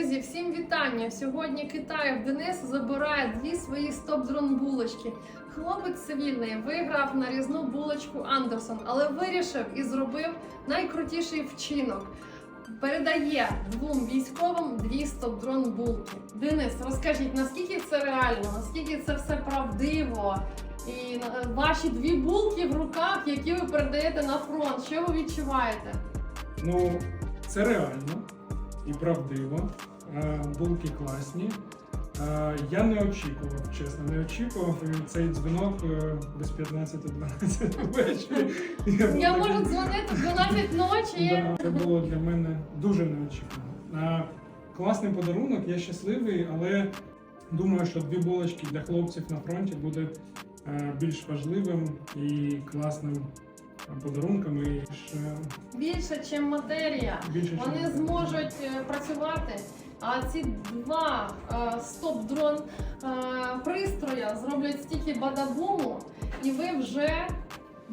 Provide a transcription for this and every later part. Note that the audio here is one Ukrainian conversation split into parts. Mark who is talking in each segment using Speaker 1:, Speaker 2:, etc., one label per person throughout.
Speaker 1: Друзі, всім вітання! Сьогодні Китаїв Денис забирає дві свої стоп-дрон булочки. Хлопець цивільний виграв нарізну булочку Андерсон, але вирішив і зробив найкрутіший вчинок. Передає двом військовим дві стоп-дрон булки. Денис, розкажіть, наскільки це реально, наскільки це все правдиво? І е, ваші дві булки в руках, які ви передаєте на фронт. Що ви відчуваєте?
Speaker 2: Ну, це реально і правдиво. Е, Булки класні. Е, Я не очікував, чесно, не очікував. Цей дзвінок е, без 15-12 ввечері.
Speaker 1: Я можу дзвонити в 12 ночі.
Speaker 2: Да, Це було для мене дуже неочікувано. Е, Класний подарунок, я щасливий, але думаю, що дві булочки для хлопців на фронті буде е, більш важливим і класним е, подарунком. І ж, е,
Speaker 1: Більше, ніж матерія.
Speaker 2: більше
Speaker 1: Вони
Speaker 2: чим-
Speaker 1: зможуть е, працювати. А ці два е, стоп-дрон е, пристроя зроблять стільки бадабуму, і ви вже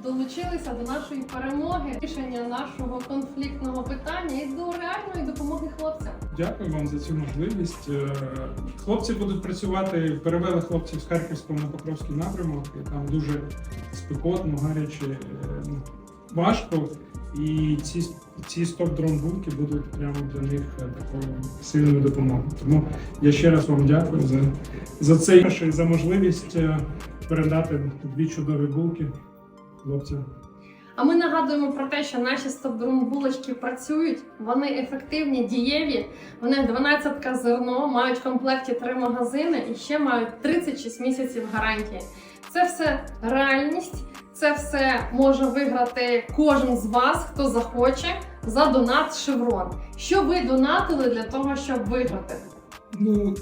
Speaker 1: долучилися до нашої перемоги, рішення нашого конфліктного питання і до реальної допомоги хлопцям.
Speaker 2: Дякую вам за цю можливість. Хлопці будуть працювати, перевели хлопців з Харківського на Покровський напрямок, і там дуже спекотно, гаряче, важко. І ці, ці стоп-дрон булки будуть прямо для них е, такою сильною допомогою. Тому я ще раз вам дякую за, за це і за можливість е, передати дві чудові булки хлопцям.
Speaker 1: А ми нагадуємо про те, що наші стоп-дрон булочки працюють, вони ефективні, дієві. Вони 12 зерно, мають в комплекті три магазини і ще мають 36 місяців гарантії. Це все реальність, це все може виграти кожен з вас, хто захоче, за донат Шеврон. Що ви донатили для того, щоб виграти?
Speaker 2: Ну,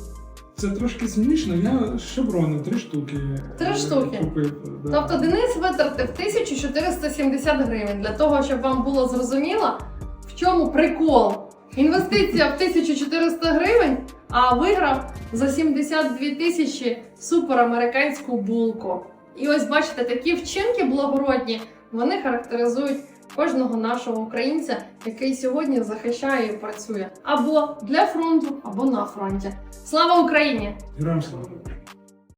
Speaker 2: це трошки смішно. Я шеврони три штуки.
Speaker 1: Три
Speaker 2: е,
Speaker 1: штуки?
Speaker 2: Купив. да.
Speaker 1: Тобто Денис витратив 1470 гривень для того, щоб вам було зрозуміло, в чому прикол. Інвестиція в 1400 гривень, а виграв за 72 тисячі суперамериканську булку. І ось бачите, такі вчинки благородні вони характеризують кожного нашого українця, який сьогодні захищає і працює або для фронту, або на фронті. Слава Україні!
Speaker 2: Героям слава.